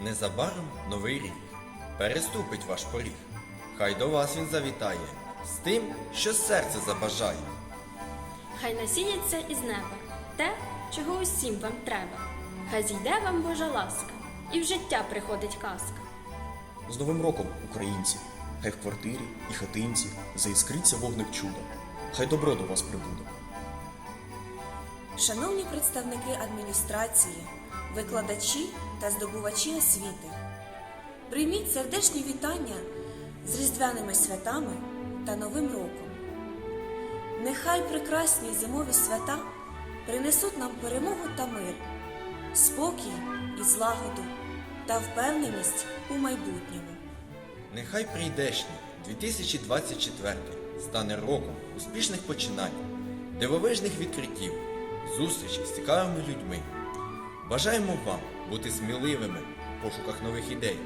Незабаром новий рік переступить ваш поріг. Хай до вас він завітає з тим, що серце забажає. Хай насіється із неба те, чого усім вам треба. Хай зійде вам Божа ласка, і в життя приходить казка. З Новим роком, українці! Хай в квартирі і хатинці заіскриться вогник чуда. Хай добро до вас прибуде. Шановні представники адміністрації, викладачі та здобувачі освіти, прийміть сердечні вітання з різдвяними святами та Новим роком. Нехай прекрасні зимові свята принесуть нам перемогу та мир, спокій і злагоду та впевненість у майбутньому. Нехай прийдешній 2024 стане роком успішних починань, дивовижних відкриттів, зустрічей з цікавими людьми. Бажаємо вам бути сміливими в пошуках нових ідей,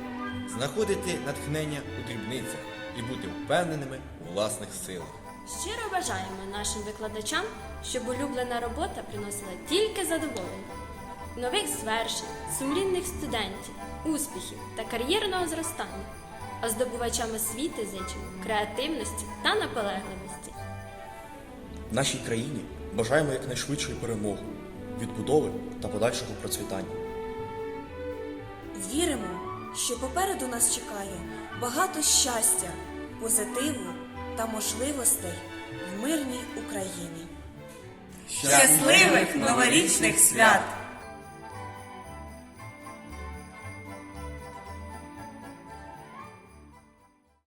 знаходити натхнення у дрібницях і бути впевненими у власних силах. Щиро бажаємо нашим викладачам, щоб улюблена робота приносила тільки задоволення, нових звершень, сумлінних студентів, успіхів та кар'єрного зростання, а здобувачам освіти зичимо креативності та наполегливості. В Нашій країні бажаємо якнайшвидшої перемоги, відбудови та подальшого процвітання. Віримо, що попереду нас чекає багато щастя, позитиву та можливостей в мирній Україні. Щасливих новорічних свят!